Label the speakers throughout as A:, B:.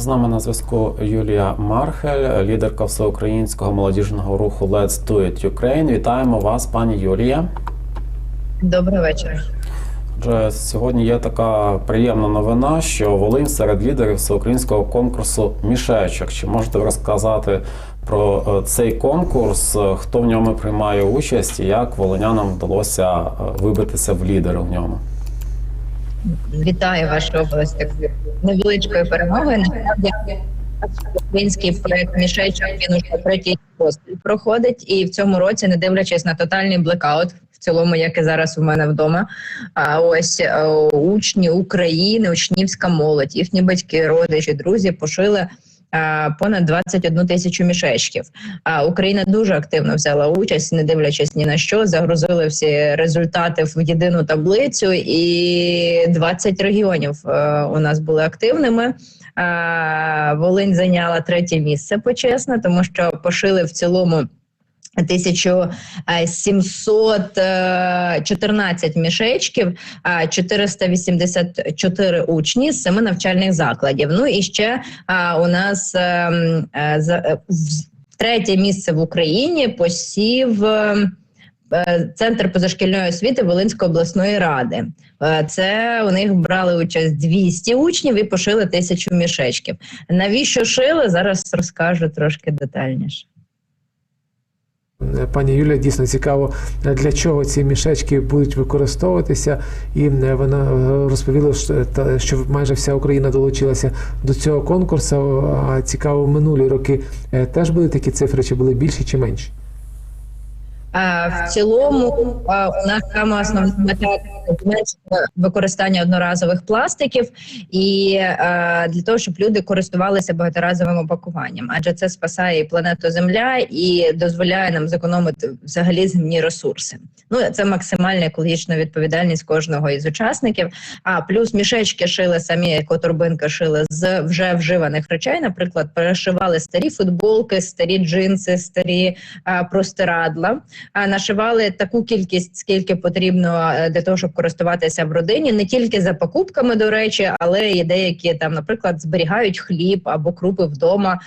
A: З нами на зв'язку Юлія Мархель, лідерка всеукраїнського молодіжного руху Let's Do It Ukraine. Вітаємо вас, пані Юлія.
B: Добрий вечір.
A: Отже, сьогодні є така приємна новина, що Волинь серед лідерів всеукраїнського конкурсу мішечок. Чи можете ви розказати про е, цей конкурс, хто в ньому приймає участь і як волинянам вдалося е, вибитися в лідери в ньому?
B: Вітаю вашу область такою невеличкою перемогою. Насправді український проект мішечок він уже третій поспіль проходить, і в цьому році, не дивлячись на тотальний блекаут, в цілому, як і зараз у мене вдома. А ось е, учні України, учнівська молодь, їхні батьки, родичі, друзі пошили. Е, Понад 21 тисячу мішечків. А Україна дуже активно взяла участь, не дивлячись ні на що, загрузили всі результати в єдину таблицю, і 20 регіонів е, у нас були активними. Е, Волинь зайняла третє місце почесно, тому що пошили в цілому. 1714 мішечків, а 484 учні з семи навчальних закладів. Ну і ще у нас е, е, третє місце в Україні посів. е, Центр позашкільної освіти Волинської обласної ради. Е, Це у них брали участь 200 учнів і пошили тисячу мішечків. Навіщо шили? Зараз розкажу трошки детальніше.
C: Е, Пані Юлія, дійсно цікаво, е, для чого ці мішечки будуть використовуватися. І е, вона розповіла, що, майже вся Україна долучилася до цього конкурсу. А цікаво, минулі роки теж були такі цифри, чи були більші чи менші?
B: В цілому у нас саме основна мета зменшення використання одноразових пластиків і для того, щоб люди користувалися багаторазовим опакуванням, адже це спасає і планету Земля і дозволяє нам зекономити взагалі земні ресурси. Ну це максимальна екологічна відповідальність кожного із учасників. А плюс мішечки шили самі, екоторбинки шили з вже вживаних речей. Наприклад, перешивали старі футболки, старі джинси, старі простирадла нашивали таку кількість, скільки потрібно е, для того, щоб користуватися в родині, не тільки за покупками, до речі, але і деякі там, наприклад, зберігають хліб або крупи вдома.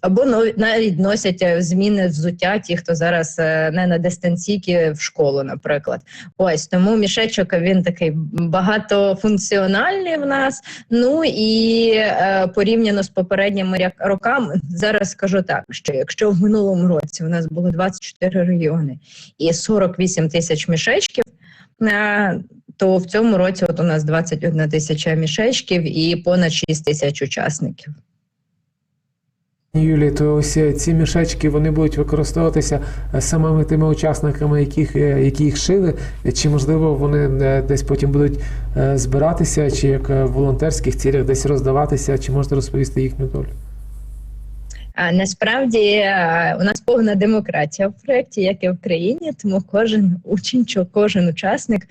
B: Або навіть носять е, зміни взуття, ті, хто зараз е, не на дистанційки в школу, наприклад. Ось тому мішечок він такий багатофункціональний в нас. Ну і е, порівняно з попередніми роками, зараз скажу так, що якщо в минулому році у нас було 24 регіони і 48 тисяч мішечків. е, То в цьому році от у нас 21 тисяча мішечків і понад 6 тисяч учасників.
C: Юлії, то ось е, ці мішечки вони будуть використовуватися е, самими тими учасниками, яких, е, які їх шили, чи можливо вони десь потім будуть збиратися, чи як в волонтерських цілях десь роздаватися, чи можете розповісти їхню долю?
B: Насправді е, у нас повна демократія в проєкті, як і в країні, тому кожен учень, кожен учасник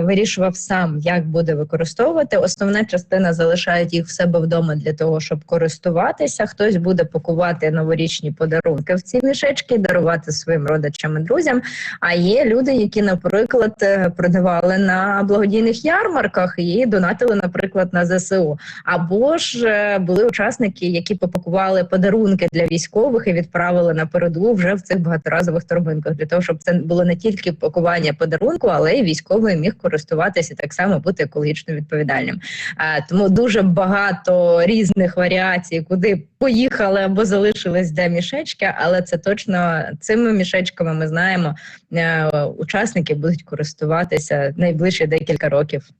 B: вирішував сам, як буде використовувати. Основна частина залишають їх в себе вдома для того, щоб користуватися. Хтось буде пакувати новорічні подарунки в ці мішечки, дарувати своїм родичам і друзям. А є люди, які, наприклад, е, продавали на благодійних ярмарках і донатили, наприклад, на ЗСУ. Або ж е, були учасники, які попакували подарунки для військових і відправили на передову вже в цих багаторазових торбинках, для того, щоб це було не тільки пакування подарунку, але й військовий міг користуватися так само бути екологічно відповідальним. А, тому дуже багато різних варіацій, куди поїхали або залишились де мішечки, але це точно цими мішечками ми знаємо. е, Учасники будуть користуватися найближчі декілька років.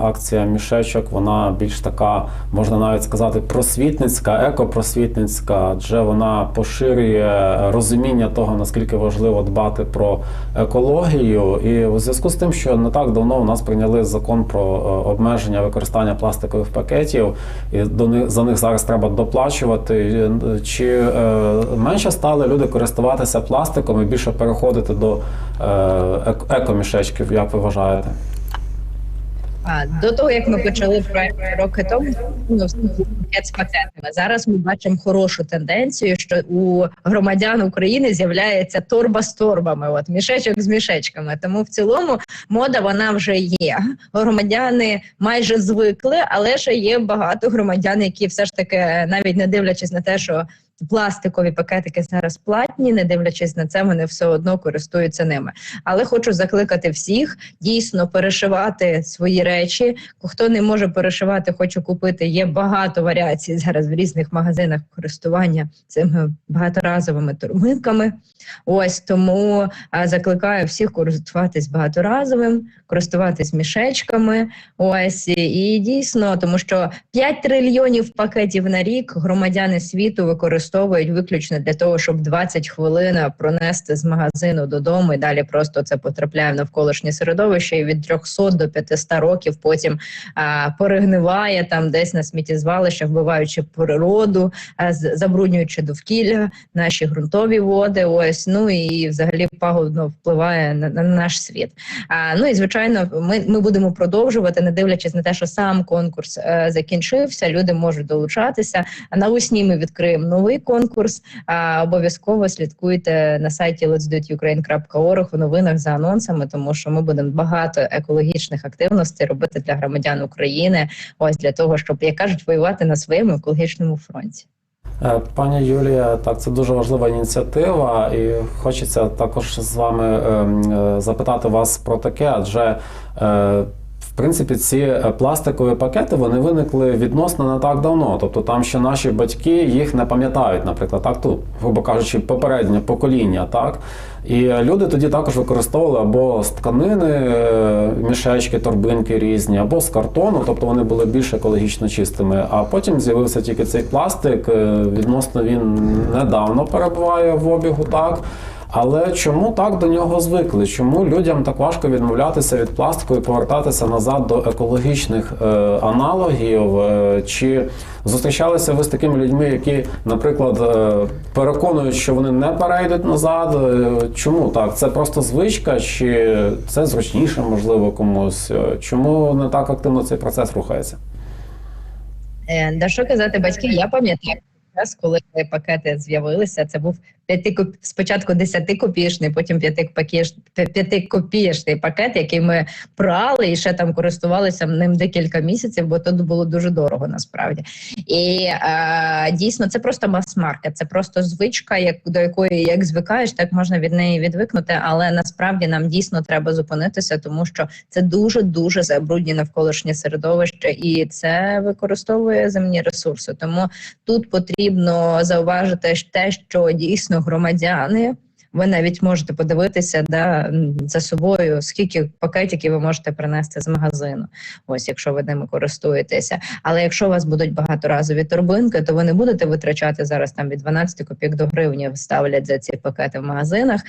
A: Акція мішечок, вона більш така, можна навіть сказати, просвітницька, екопросвітницька, адже вона поширює розуміння того, наскільки важливо дбати про екологію. І у зв'язку з тим, що не так давно у нас прийняли закон про е, обмеження використання пластикових пакетів, і до них за них зараз треба доплачувати. Е, Чи е, менше стали люди користуватися пластиком і більше переходити до ек- екомішечків, як ви вважаєте?
B: А до того як ми почали проект роки тому, ну, з пакетами. Зараз ми бачимо хорошу тенденцію, що у громадян України з'являється торба з торбами, от мішечок з мішечками. Тому в цілому мода вона вже є. Громадяни майже звикли, але ще є багато громадян, які все ж таки, навіть не дивлячись на те, що пластикові пакетики зараз платні, не дивлячись на це, вони все одно користуються ними. Але хочу закликати всіх дійсно перешивати свої речі. Хто не може перешивати, хочу купити. Є багато варіацій зараз в різних магазинах користування цими багаторазовими турбинками. Ось тому закликаю всіх користуватись багаторазовим, користуватись мішечками. Ось і дійсно, тому що 5 трильйонів пакетів на рік громадяни світу використовують виключно для того, щоб 20 хвилин пронести з магазину додому, і далі просто це потрапляє в навколишнє середовище, і від 300 до 500 років потім а, перегниває там десь на сміттєзвалищах, вбиваючи природу, а, забруднюючи довкілля, наші ґрунтові води. Ось ну і взагалі пагубно впливає на, на наш світ. А, ну і звичайно, ми, ми будемо продовжувати, не дивлячись на те, що сам конкурс е, закінчився. Люди можуть долучатися. А навесні ми відкриємо новий конкурс. А, обов'язково слідкуйте на сайті let'sdoitukraine.org в новинах за анонсами, тому що ми будемо багато екологічних активностей робити для громадян України. Ось для того, щоб як кажуть, воювати на своєму екологічному фронті.
A: Е, Пані Юлія, так це дуже важлива ініціатива, і хочеться також з вами ем, е, запитати вас про таке, адже е, принципі ці е, пластикові пакети вони виникли відносно не так давно. Тобто там ще наші батьки їх не пам'ятають, наприклад, так тут, грубо кажучи, попереднє покоління, так. І люди тоді також використовували або з тканини е, мішечки, торбинки різні, або з картону, тобто вони були більш екологічно чистими. А потім з'явився тільки цей пластик. е, Відносно він недавно перебуває в обігу, так. Але чому так до нього звикли? Чому людям так важко відмовлятися від пластику і повертатися назад до екологічних е, аналогів? Е, чи зустрічалися ви з такими людьми, які, наприклад, е, переконують, що вони не перейдуть назад? Е, чому так? Це просто звичка, чи це зручніше, можливо, комусь? Чому не так активно цей процес рухається?
B: Да що казати батьків, я пам'ятаю коли пакети з'явилися. Це був п'яти коп- спочатку 10 копійшний, потім п'яти копійшний пакет, який ми прали і ще там користувалися ним декілька місяців, бо тут було дуже дорого насправді. І е, дійсно це просто мас-маркет, це просто звичка, як до якої як звикаєш, так можна від неї відвикнути. Але насправді нам дійсно треба зупинитися, тому що це дуже дуже забруднює навколишнє середовище, і це використовує земні ресурси. Тому тут потрібно зауважити те, що дійсно громадяни. Ви навіть можете подивитися да, за собою, скільки пакетиків ви можете принести з магазину, ось якщо ви ними користуєтеся. Але якщо у вас будуть багаторазові торбинки, то ви не будете витрачати зараз там від 12 копійок до гривні ставлять за ці пакети в магазинах.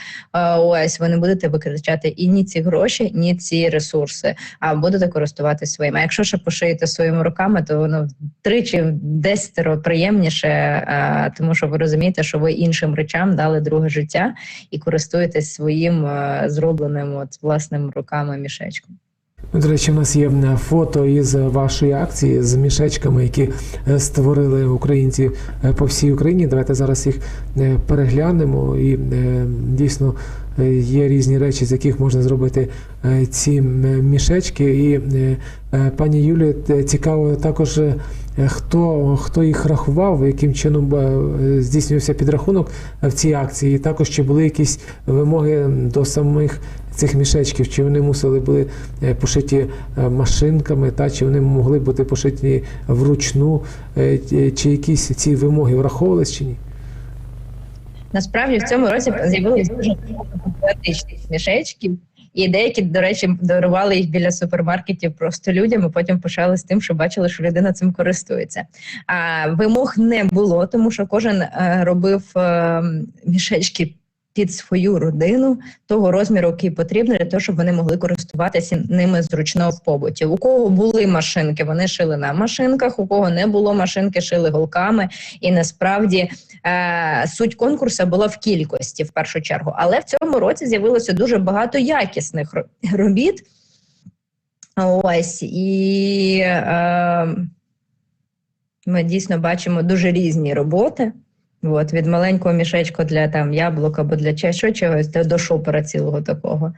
B: Ось ви не будете витрачати і ні ці гроші, ні ці ресурси, а будете користуватися своїм. А якщо ще пошиєте своїми руками, то воно втричі десятеро приємніше, тому що ви розумієте, що ви іншим речам дали друге життя і користуєтесь своїм зробленим от власним руками мішечком.
C: До речі, в нас є фото із вашої акції з мішечками, які е, створили українці е, по всій Україні. Давайте зараз їх е, переглянемо. І дійсно є різні речі, з яких можна зробити ці мішечки. І пані Юлі, цікаво також. Хто, хто їх рахував, яким чином здійснювався підрахунок в цій акції? І також чи були якісь вимоги до самих цих мішечків, чи вони мусили були е, пошиті е, машинками, та чи вони могли бути пошиті вручну, е, чи якісь ці вимоги враховувались чи ні?
B: Насправді в цьому році з'явилися дуже патріотичних мішечків, і деякі, до речі, дарували їх біля супермаркетів просто людям. і Потім почали з тим, що бачили, що людина цим користується. А вимог не було, тому що кожен робив е, мішечки. Під свою родину того розміру, який потрібен для того, щоб вони могли користуватися ними зручно в побуті. У кого були машинки, вони шили на машинках. У кого не було машинки, шили голками. І насправді е, суть конкурсу була в кількості в першу чергу. Але в цьому році з'явилося дуже багато якісних ро- робіт. Ось і е, ми дійсно бачимо дуже різні роботи. От, від маленького мішечка для там яблук або для ча- що чогось до, шопера цілого такого.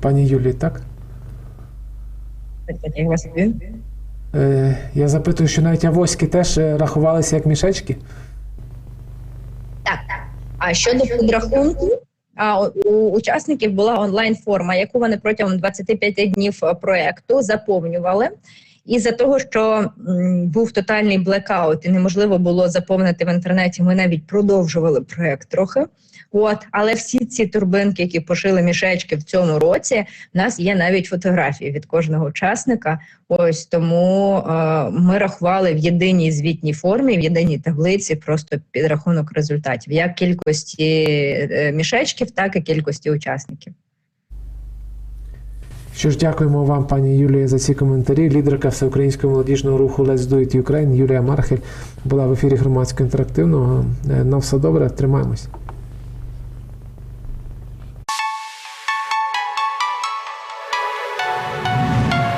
C: Пані Юлії, так?
B: Я вас чую.
C: Е, я запитую, що навіть авоськи теж е, рахувалися як мішечки?
B: Так, а щодо підрахунку, у у учасників була онлайн-форма, яку вони протягом 25 днів е, проекту заповнювали. І за того, що був тотальний блекаут і неможливо було заповнити в інтернеті, ми навіть продовжували проект трохи. От, але всі ці турбинки, які пошили мішечки в цьому році, в нас є навіть фотографії від кожного учасника. Ось тому е, ми рахували в єдиній звітній формі, в єдиній таблиці, просто підрахунок результатів, як кількості е, мішечків, так і кількості учасників.
C: Що ж, дякуємо вам, пані Юлія, за ці коментарі. Лідерка всеукраїнського молодіжного руху Let's Do It Ukraine Юлія Мархель була в ефірі громадського інтерактивного. Е, На все добре, тримаємось.